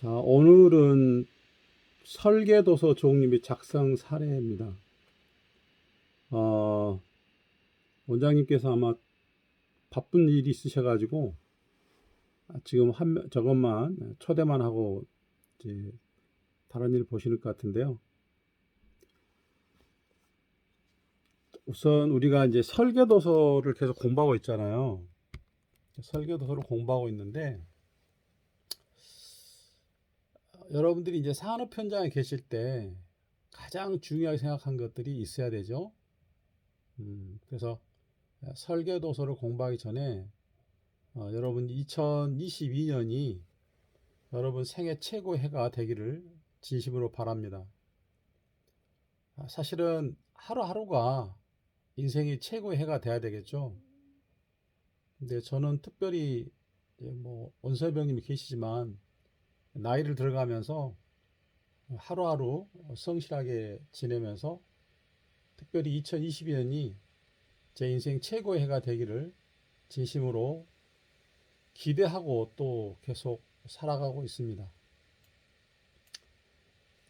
자, 오늘은 설계도서 종류 및 작성 사례입니다. 어, 원장님께서 아마 바쁜 일이 있으셔가지고 아, 지금 한 명- 저것만 초대만 하고 이제 다른 일 보시는 것 같은데요. 우선 우리가 이제 설계도서를 계속 공부하고 있잖아요. 설계도서를 공부하고 있는데 여러분들이 이제 산업 현장에 계실 때 가장 중요하게 생각한 것들이 있어야 되죠. 음, 그래서 설계 도서를 공부하기 전에 어, 여러분 2022년이 여러분 생애 최고 해가 되기를 진심으로 바랍니다. 아, 사실은 하루하루가 인생이 최고의 해가 돼야 되겠죠. 근데 저는 특별히 뭐 원서병님이 계시지만 나이를 들어가면서 하루하루 성실하게 지내면서 특별히 2022년이 제 인생 최고의 해가 되기를 진심으로 기대하고 또 계속 살아가고 있습니다.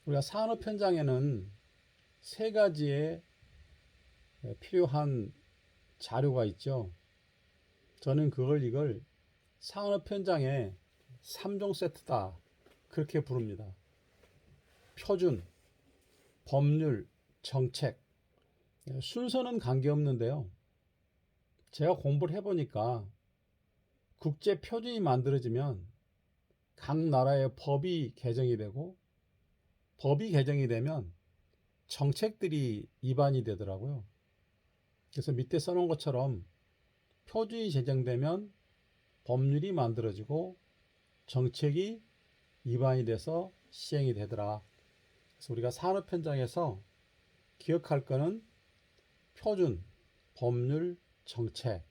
우리가 산업 현장에는 세 가지의 필요한 자료가 있죠. 저는 그걸 이걸 산업 현장의 3종 세트다. 그렇게 부릅니다. 표준, 법률, 정책. 예, 순서는 관계없는데요. 제가 공부를 해보니까 국제 표준이 만들어지면 각 나라의 법이 개정이 되고 법이 개정이 되면 정책들이 입안이 되더라고요. 그래서 밑에 써놓은 것처럼 표준이 제정되면 법률이 만들어지고 정책이 입안이 돼서 시행이 되더라. 그래서 우리가 산업 현장에서 기억할 거는 표준, 법률, 정책.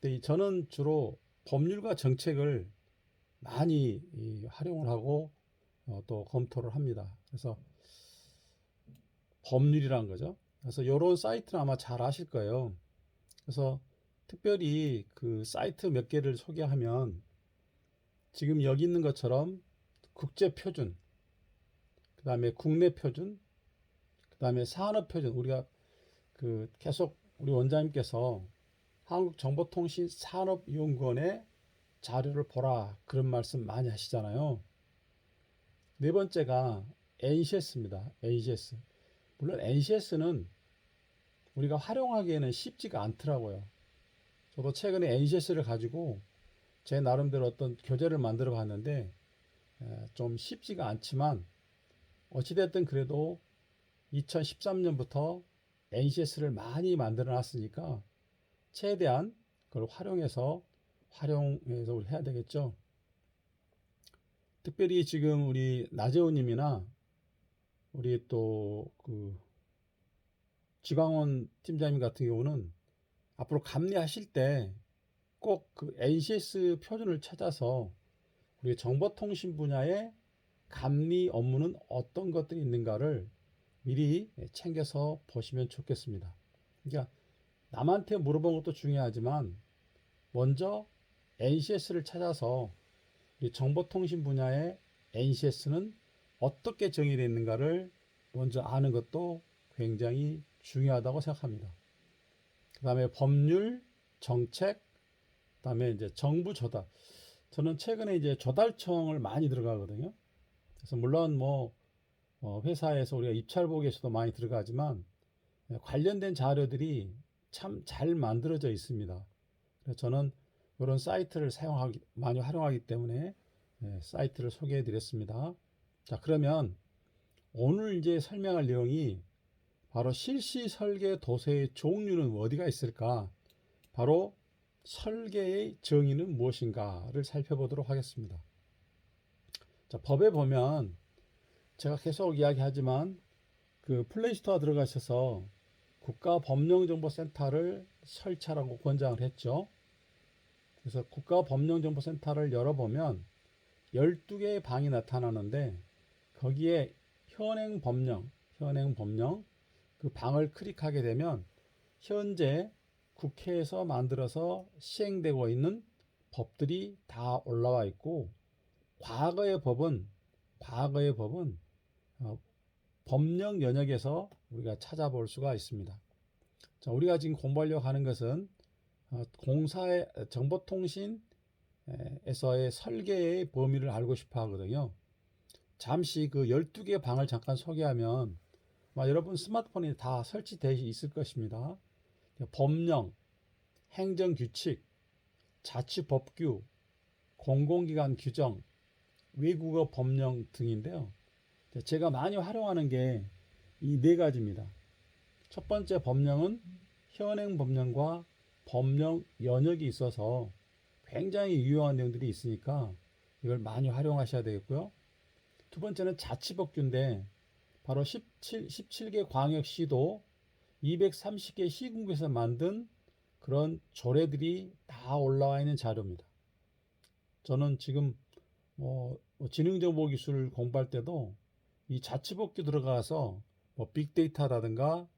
근데 저는 주로 법률과 정책을 많이 활용을 하고 어, 또 검토를 합니다. 그래서 법률이란 거죠. 그래서 이런 사이트는 아마 잘 아실 거예요. 그래서 특별히 그 사이트 몇 개를 소개하면 지금 여기 있는 것처럼 국제 표준, 그 다음에 국내 표준, 그 다음에 산업 표준. 우리가 그 계속 우리 원장님께서 한국정보통신산업연구원의 자료를 보라 그런 말씀 많이 하시잖아요. 네 번째가 NCS입니다. NCS. 물론 NCS는 우리가 활용하기에는 쉽지가 않더라고요. 저도 최근에 NCS를 가지고 제 나름대로 어떤 교재를 만들어 봤는데 좀 쉽지가 않지만 어찌됐든 그래도 2013년부터 NCS를 많이 만들어 놨으니까 최대한 그걸 활용해서 활용해서 우리 해야 되겠죠. 특별히 지금 우리 나재호님이나 우리 또 그 지광원 팀장님 같은 경우는 앞으로 감리하실 때 꼭 그 NCS 표준을 찾아서 우리 정보통신 분야의 감리 업무는 어떤 것들이 있는가를 미리 챙겨서 보시면 좋겠습니다. 그러니까 남한테 물어본 것도 중요하지만 먼저 NCS를 찾아서 정보통신 분야의 NCS는 어떻게 정의되어 있는가를 먼저 아는 것도 굉장히 중요하다고 생각합니다. 그 다음에 법률, 정책, 그 다음에 이제 정부 조달. 저는 최근에 이제 조달청을 많이 들어가거든요. 그래서 물론 뭐 어, 회사에서 우리가 입찰복에서도 많이 들어가지만 관련된 자료들이 참 잘 만들어져 있습니다. 그래서 저는 이런 사이트를 사용하기 많이 활용하기 때문에 네, 사이트를 소개해 드렸습니다. 자, 그러면 오늘 이제 설명할 내용이 바로 실시 설계 도서의 종류는 어디가 있을까? 바로 설계의 정의는 무엇인가를 살펴보도록 하겠습니다. 자, 법에 보면 제가 계속 이야기하지만 그 플레이스토어 들어가셔서 국가법령정보센터를 설치하라고 권장을 했죠. 그래서 국가법령정보센터를 열어보면 12개의 방이 나타나는데 거기에 현행 법령, 현행 법령 그 방을 클릭하게 되면 현재 국회에서 만들어서 시행되고 있는 법들이 다 올라와 있고 과거의 법은 과거의 법은 어, 법령 영역에서 우리가 찾아볼 수가 있습니다. 자, 우리가 지금 공부하려고 하는 것은 어, 공사의 정보통신에서의 설계의 범위를 알고 싶어 하거든요. 잠시 그 12개의 방을 잠깐 소개하면 여러분 스마트폰에 다 설치되어 있을 것입니다. 법령, 행정규칙, 자치법규, 공공기관 규정, 외국어 법령 등인데요. 제가 많이 활용하는 게 이 네 가지입니다. 첫 번째 법령은 현행 법령과 법령 연역이 있어서 굉장히 유용한 내용들이 있으니까 이걸 많이 활용하셔야 되겠고요. 두 번째는 자치법규인데 바로 17, 17개 광역시도 230개 시군구에서 만든 그런 조례들이 다 올라와 있는 자료입니다. 저는 지금 뭐 지능정보 기술 공부할 때도 이 자치법규 들어가서 뭐 빅데이터라든가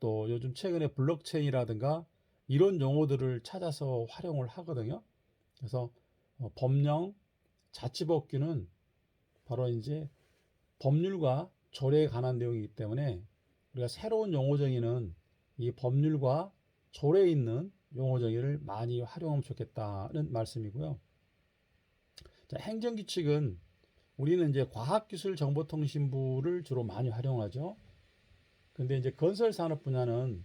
또 요즘 최근에 블록체인이라든가 이런 용어들을 찾아서 활용을 하거든요. 그래서 어, 법령, 자치법규는 바로 이제 법률과 조례에 관한 내용이기 때문에 우리가 새로운 용어 정의는 이 법률과 조례에 있는 용어 정의를 많이 활용하면 좋겠다는 말씀이고요. 자, 행정 규칙은 우리는 이제 과학기술정보통신부를 주로 많이 활용하죠. 근데 이제 건설 산업 분야는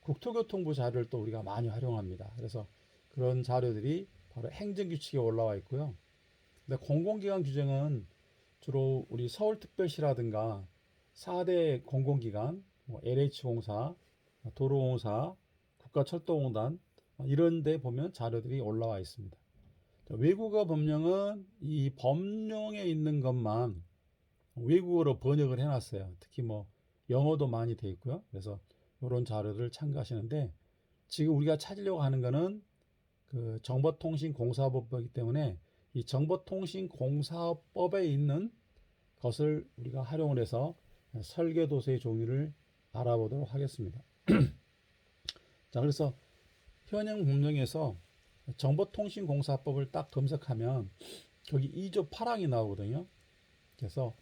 국토교통부 자료를 또 우리가 많이 활용합니다. 그래서 그런 자료들이 바로 행정 규칙에 올라와 있고요. 근데 공공기관 규정은 주로 우리 서울특별시라든가 4대 공공기관, 뭐 LH공사, 도로공사, 국가철도공단 이런 데 보면 자료들이 올라와 있습니다. 외국어 법령은 이 법령에 있는 것만 외국어로 번역을 해놨어요. 특히 뭐 영어도 많이 돼 있고요. 그래서 이런 자료를 참고하시는데 지금 우리가 찾으려고 하는 거는 그 정보통신공사법이기 때문에 이 정보통신공사법에 있는 것을 우리가 활용을 해서 설계도서의 종류를 알아보도록 하겠습니다. 자, 그래서 현행 법령에서 정보통신공사법을 딱 검색하면 거기 2조 8항이 나오거든요. 그래서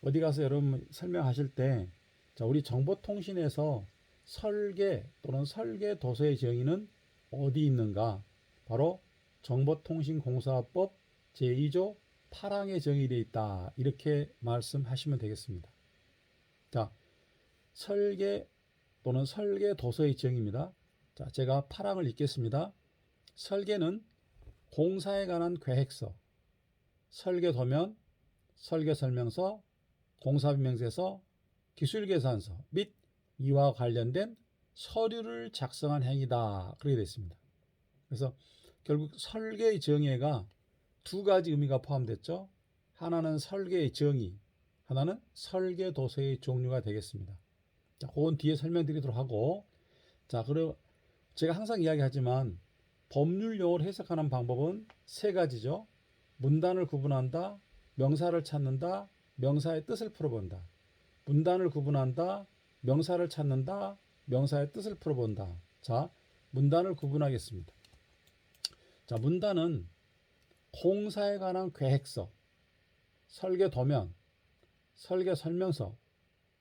어디 가서 여러분 설명하실 때 자, 우리 정보통신에서 설계 또는 설계 도서의 정의는 어디 있는가? 바로 정보통신공사법 제2조 8항에 정의되어 있다. 이렇게 말씀하시면 되겠습니다. 자, 설계 또는 설계 도서의 정의입니다. 자, 제가 8항을 읽겠습니다. 설계는 공사에 관한 계획서, 설계 도면, 설계 설명서, 공사비명서서, 기술계산서 및 이와 관련된 서류를 작성한 행위다. 그렇게 되어 있습니다. 그래서 결국 설계의 정의가 두 가지 의미가 포함됐죠. 하나는 설계의 정의, 하나는 설계 도서의 종류가 되겠습니다. 자, 그건 뒤에 설명드리도록 하고, 자, 그리고 제가 항상 이야기하지만 법률 용어를 해석하는 방법은 세 가지죠. 문단을 구분한다, 명사를 찾는다, 명사의 뜻을 풀어본다. 문단을 구분한다, 명사를 찾는다, 명사의 뜻을 풀어본다. 자, 문단을 구분하겠습니다. 자, 문단은 공사에 관한 계획서, 설계 도면, 설계 설명서,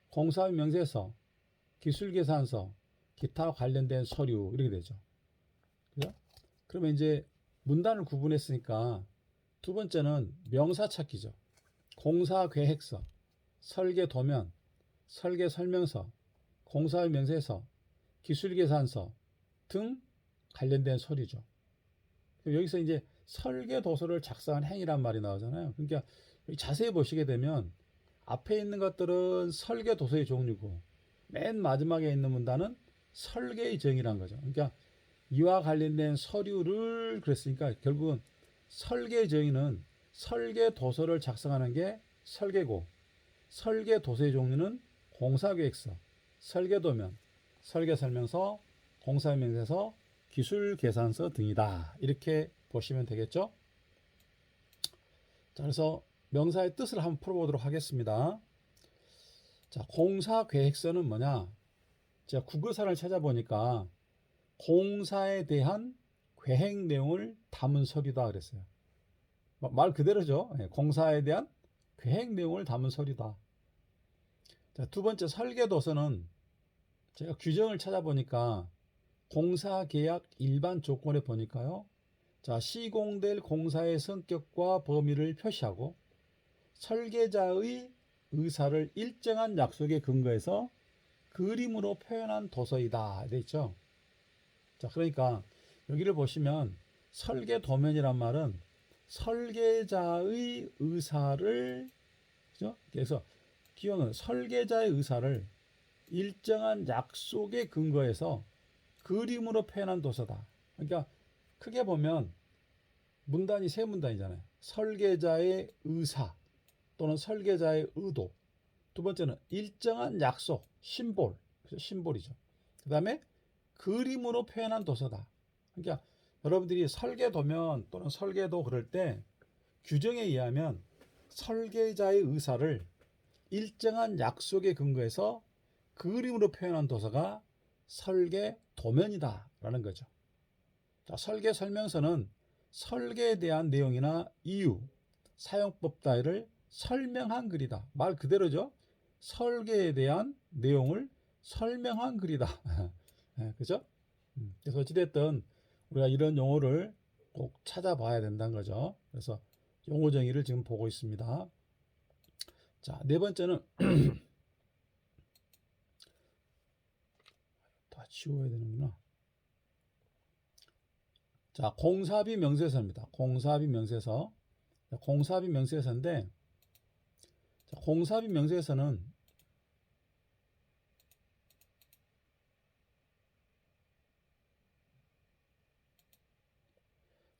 공사 명세서, 기술 계산서, 기타 관련된 서류 이렇게 되죠. 그죠? 그러면 이제 문단을 구분했으니까 두 번째는 명사 찾기죠. 공사 계획서, 설계 도면, 설계 설명서, 공사 명세서, 기술 계산서 등 관련된 서류죠. 여기서 이제 설계 도서를 작성한 행위란 말이 나오잖아요. 그러니까 자세히 보시게 되면 앞에 있는 것들은 설계 도서의 종류고 맨 마지막에 있는 문단은 설계의 정의란 거죠. 그러니까 이와 관련된 서류를 그랬으니까 결국은 설계 정의는 설계 도서를 작성하는 게 설계고 설계 도서의 종류는 공사계획서, 설계도면, 설계설명서, 공사명세서, 기술계산서 등이다. 이렇게 보시면 되겠죠? 자, 그래서 명사의 뜻을 한번 풀어보도록 하겠습니다. 자, 공사 계획서는 뭐냐? 제가 국어사를 찾아보니까 공사에 대한 계획 내용을 담은 서류다 그랬어요. 마- 말 그대로죠. 예, 공사에 대한 계획 내용을 담은 서류다. 자, 두 번째 설계 도서는 제가 규정을 찾아보니까 공사 계약 일반 조건에 보니까요. 자, 시공될 공사의 성격과 범위를 표시하고 설계자의 의사를 일정한 약속에 근거해서 그림으로 표현한 도서이다. 돼 있죠. 자, 그러니까 여기를 보시면 설계 도면이란 말은 설계자의 의사를 그죠? 그래서 기억은 설계자의 의사를 일정한 약속에 근거해서 그림으로 표현한 도서다. 그러니까 크게 보면 문단이 세 문단이잖아요. 설계자의 의사 또는 설계자의 의도. 두 번째는 일정한 약속, 심볼? 심볼이죠. 그 다음에 그림으로 표현한 도서다. 그러니까 여러분들이 설계 도면 또는 설계도 그럴 때 규정에 의하면 설계자의 의사를 일정한 약속에 근거해서 그림으로 표현한 도서가 설계 도면이다라는 거죠. 자, 설계 설명서는 설계에 대한 내용이나 이유, 사용법 따위를 설명한 글이다. 말 그대로죠. 설계에 대한 내용을 설명한 글이다. 예, 그죠? 음, 그래서 어찌됐든 우리가 이런 용어를 꼭 찾아봐야 된다는 거죠. 그래서 용어 정의를 지금 보고 있습니다. 자, 네 번째는 다 지워야 되는구나. 자, 공사비 명세서입니다. 공사비 명세서. 자, 공사비 명세서인데, 자, 공사비 명세서는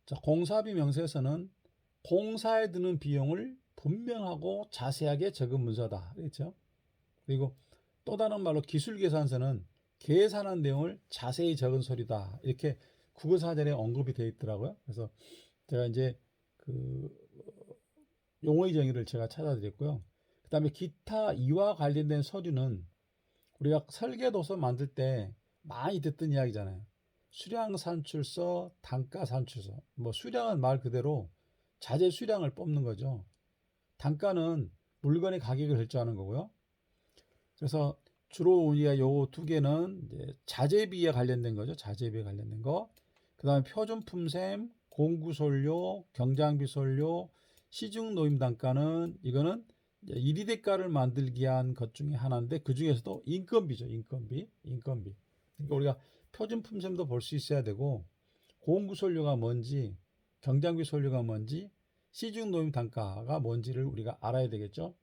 자, 공사비 명세서는 공사에 드는 비용을 분명하고 자세하게 적은 문서다. 그렇죠? 그리고 또 다른 말로 기술 계산서는 계산한 내용을 자세히 적은 소리다. 이렇게 국어 사전에 언급이 되어 있더라고요. 그래서 제가 이제 그 용어의 정의를 제가 찾아드렸고요. 그 다음에 기타 이와 관련된 서류는 우리가 설계도서 만들 때 많이 듣던 이야기잖아요. 수량 산출서, 단가 산출서. 뭐 수량은 말 그대로 자재 수량을 뽑는 거죠. 단가는 물건의 가격을 결정하는 거고요. 그래서 주로 우리가 요 두 개는 자재비에 관련된 거죠. 자재비에 관련된 거. 그다음에 표준 품셈, 공구솔료, 경장비 솔료, 시중 노임 단가는 이거는 일이 대가를 만들기 위한 것 중에 하나인데 그 중에서도 인건비죠. 인건비, 인건비. 그러니까 우리가 표준 품셈도 볼 수 있어야 되고 공구솔료가 뭔지, 경장비 솔료가 뭔지, 시중 노임 단가가 뭔지를 우리가 알아야 되겠죠.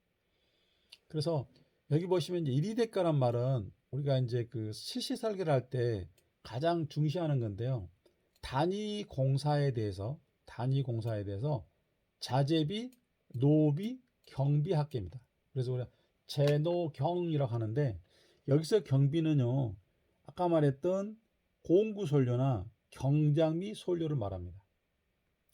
그래서 여기 보시면 이제 일이 대가란 말은 우리가 이제 그 실시 설계를 할 때 가장 중시하는 건데요. 단위 공사에 대해서 단위 공사에 대해서 자재비, 노비, 경비 합계입니다. 그래서 우리가 재노경이라고 하는데 여기서 경비는요. 아까 말했던 공구 솔료나 경장비 솔료를 말합니다.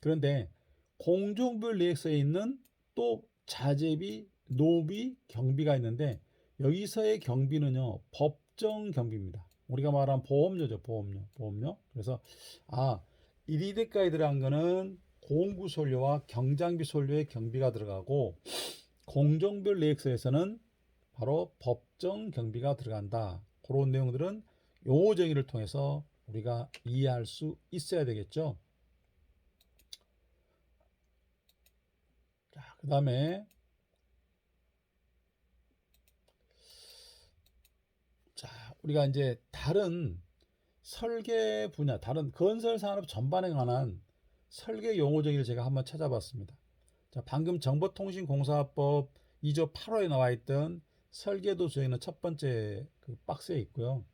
그런데 공정별 계획서에 있는 또 자재비, 노비, 경비가 있는데 여기서의 경비는요 법정 경비입니다. 우리가 말한 보험료죠, 보험료, 보험료. 그래서 아 일이대가에 들어간 거는 공구 솔료와 경장비 솔료의 경비가 들어가고 공정별 계획서에서는 바로 법정 경비가 들어간다. 그런 내용들은 용어 정의를 통해서 우리가 이해할 수 있어야 되겠죠. 자, 그 다음에 자, 우리가 이제 다른 설계 분야, 다른 건설 산업 전반에 관한 설계 용어 정의를 제가 한번 찾아봤습니다. 자, 방금 정보통신공사법 2조 8호에 나와 있던 설계도 저희는 첫 번째 그 박스에 있고요.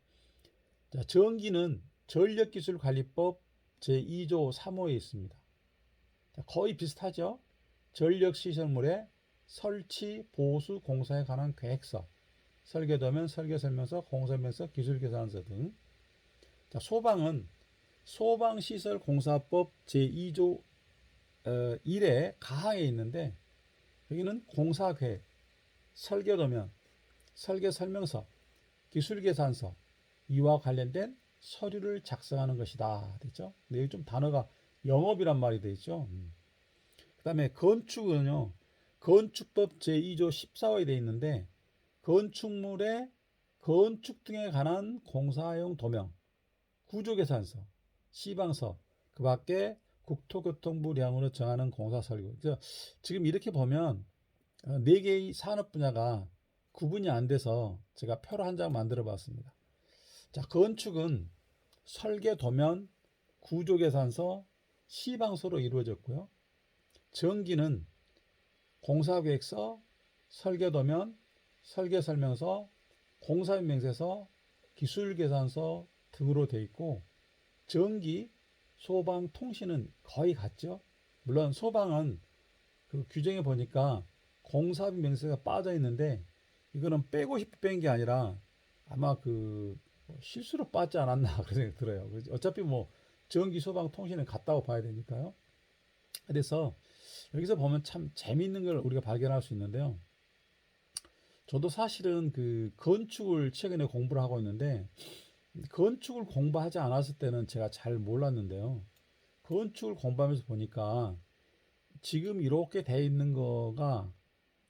자, 전기는 전력기술관리법 제2조 3호에 있습니다. 자, 거의 비슷하죠? 전력시설물의 설치, 보수, 공사에 관한 계획서, 설계도면, 설계설명서, 공설명서, 기술계산서 등. 자, 소방은 소방시설 공사법 제2조 어, 1의 가항에 있는데 여기는 공사계획, 설계도면, 설계설명서, 기술계산서 이와 관련된 서류를 작성하는 것이다. 됐죠? 근데 좀 단어가 영업이란 말이 되어 있죠. 음. 그 다음에 건축은요. 건축법 제2조 14호에 돼 있는데 건축물의 건축 등에 관한 공사용 도명, 구조계산서, 시방서, 그 밖에 국토교통부령으로 정하는 공사 설계. 그래서 지금 이렇게 보면 어, 네 개의 산업 분야가 구분이 안 돼서 제가 표로 한장 만들어 봤습니다. 자, 건축은 설계 도면, 구조 계산서, 시방서로 이루어졌고요. 전기는 공사계획서, 설계 도면, 설계 설명서, 공사인 명세서, 기술 계산서 등으로 돼 있고 전기, 소방, 통신은 거의 같죠. 물론 소방은 그 규정에 보니까 공사비 명세가 빠져 있는데 이거는 빼고 싶어 뺀 게 아니라 아마 그 실수로 빠지 않았나 그런 생각이 들어요. 어차피 뭐 전기, 소방, 통신은 같다고 봐야 되니까요. 그래서 여기서 보면 참 재미있는 걸 우리가 발견할 수 있는데요. 저도 사실은 그 건축을 최근에 공부를 하고 있는데 건축을 공부하지 않았을 때는 제가 잘 몰랐는데요. 건축을 공부하면서 보니까 지금 이렇게 돼 있는 거가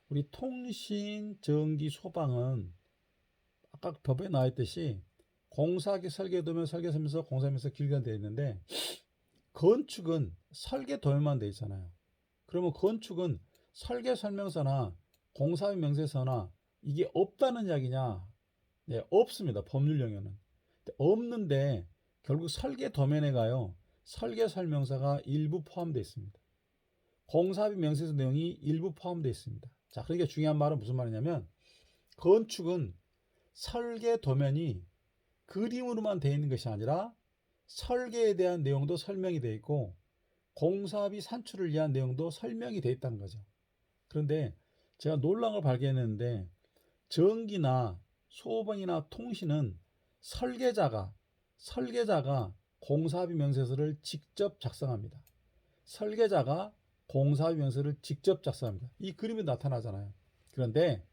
우리 통신, 전기, 소방은 아까 법에 나와 있듯이 공사기 설계도면 설계서면서 공사면서 길게 되어 있는데 건축은 설계도면만 돼 있잖아요. 그러면 건축은 설계 설명서나 공사비 명세서나 이게 없다는 이야기냐? 네, 없습니다. 법률령에는. 없는데 결국 설계 도면에 가요. 설계 설명서가 일부 포함되어 있습니다. 공사비 명세서 내용이 일부 포함되어 있습니다. 자, 그러니까 중요한 말은 무슨 말이냐면 건축은 설계 도면이 그림으로만 되어 있는 것이 아니라 설계에 대한 내용도 설명이 되어 있고 공사비 산출을 위한 내용도 설명이 되어 있다는 거죠. 그런데 제가 놀란 걸 발견했는데 전기나 소방이나 통신은 설계자가 설계자가 공사비 명세서를 직접 작성합니다. 설계자가 공사비 명세서를 직접 작성합니다. 이 그림이 나타나잖아요. 그런데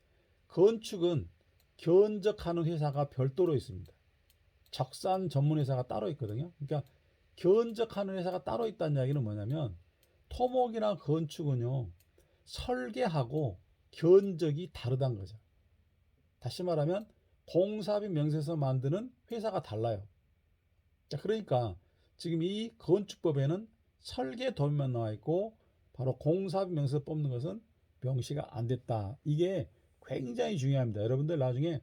건축은 견적하는 회사가 별도로 있습니다. 적산 전문 회사가 따로 있거든요. 그러니까 견적하는 회사가 따로 있다는 이야기는 뭐냐면 토목이나 건축은요 설계하고 견적이 다르다는 거죠. 다시 말하면 공사비 명세서 만드는 회사가 달라요. 자, 그러니까 지금 이 건축법에는 설계 도면만 나와 있고 바로 공사비 명세서 뽑는 것은 명시가 안 됐다. 이게 굉장히 중요합니다. 여러분들 나중에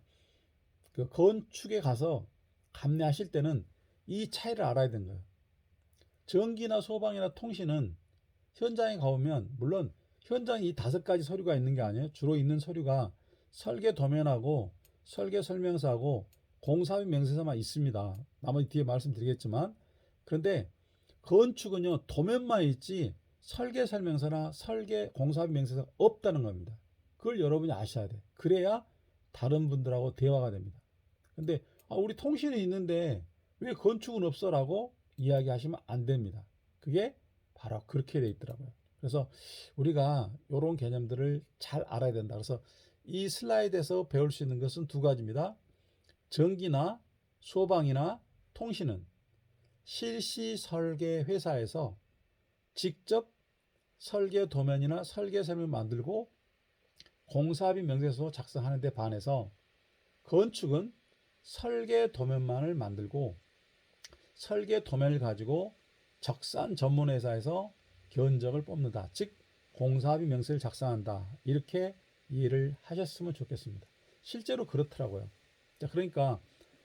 그 건축에 가서 감내하실 때는 이 차이를 알아야 되는 거예요. 전기나 소방이나 통신은 현장에 가보면 물론 현장에 이 다섯 가지 서류가 있는 게 아니에요. 주로 있는 서류가 설계 도면하고 설계 설명서하고 공사비 명세서만 있습니다. 나머지 뒤에 말씀드리겠지만 그런데 건축은요 도면만 있지 설계 설명서나 설계 공사비 명세서가 없다는 겁니다. 그걸 여러분이 아셔야 돼. 그래야 다른 분들하고 대화가 됩니다. 근데 아, 우리 통신이 있는데 왜 건축은 없어라고 이야기하시면 안 됩니다. 그게 바로 그렇게 돼 있더라고요. 그래서 우리가 이런 개념들을 잘 알아야 된다. 그래서 이 슬라이드에서 배울 수 있는 것은 두 가지입니다. 전기나 소방이나 통신은 실시 설계 회사에서 직접 설계 도면이나 설계 설명을 만들고 공사비 명세서 작성하는 데 반해서 건축은 설계 도면만을 만들고 설계 도면을 가지고 적산 전문 회사에서 견적을 뽑는다. 즉 공사비 명세를 작성한다. 이렇게 이해를 하셨으면 좋겠습니다. 실제로 그렇더라고요. 자, 그러니까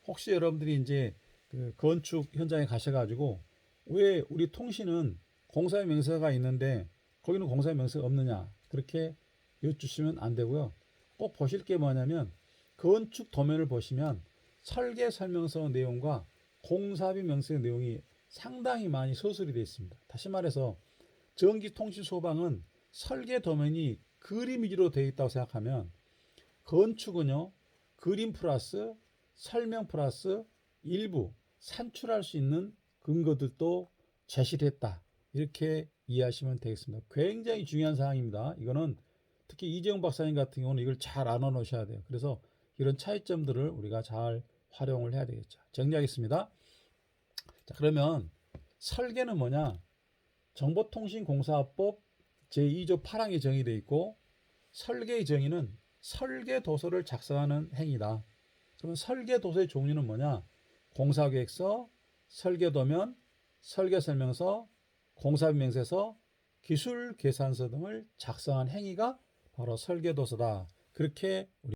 혹시 여러분들이 이제 그 건축 현장에 가셔가지고 왜 우리 통신은 공사의 명세가 있는데 거기는 공사의 명세가 없느냐 그렇게 여쭈시면 안 되고요. 꼭 보실 게 뭐냐면 건축 도면을 보시면 설계 설명서 내용과 공사비 명세 내용이 상당히 많이 서술이 되어 있습니다. 다시 말해서 전기 통신 소방은 설계 도면이 그림 위주로 되어 있다고 생각하면 건축은요 그림 플러스 설명 플러스 일부 산출할 수 있는 근거들도 제시를 했다. 이렇게 이해하시면 되겠습니다. 굉장히 중요한 사항입니다. 이거는 특히 이재용 박사님 같은 경우는 이걸 잘 알아 놓으셔야 돼요. 그래서 이런 차이점들을 우리가 잘 활용을 해야 되겠죠. 정리하겠습니다. 자 그러면 설계는 뭐냐? 정보통신공사법 제2조 8항에 정의되어 있고 설계의 정의는 설계 도서를 작성하는 행위다. 그러면 설계 도서의 종류는 뭐냐? 공사계획서, 설계도면, 설계설명서, 공사명세서, 기술계산서 등을 작성한 행위가 바로 설계도서다. 그렇게 우리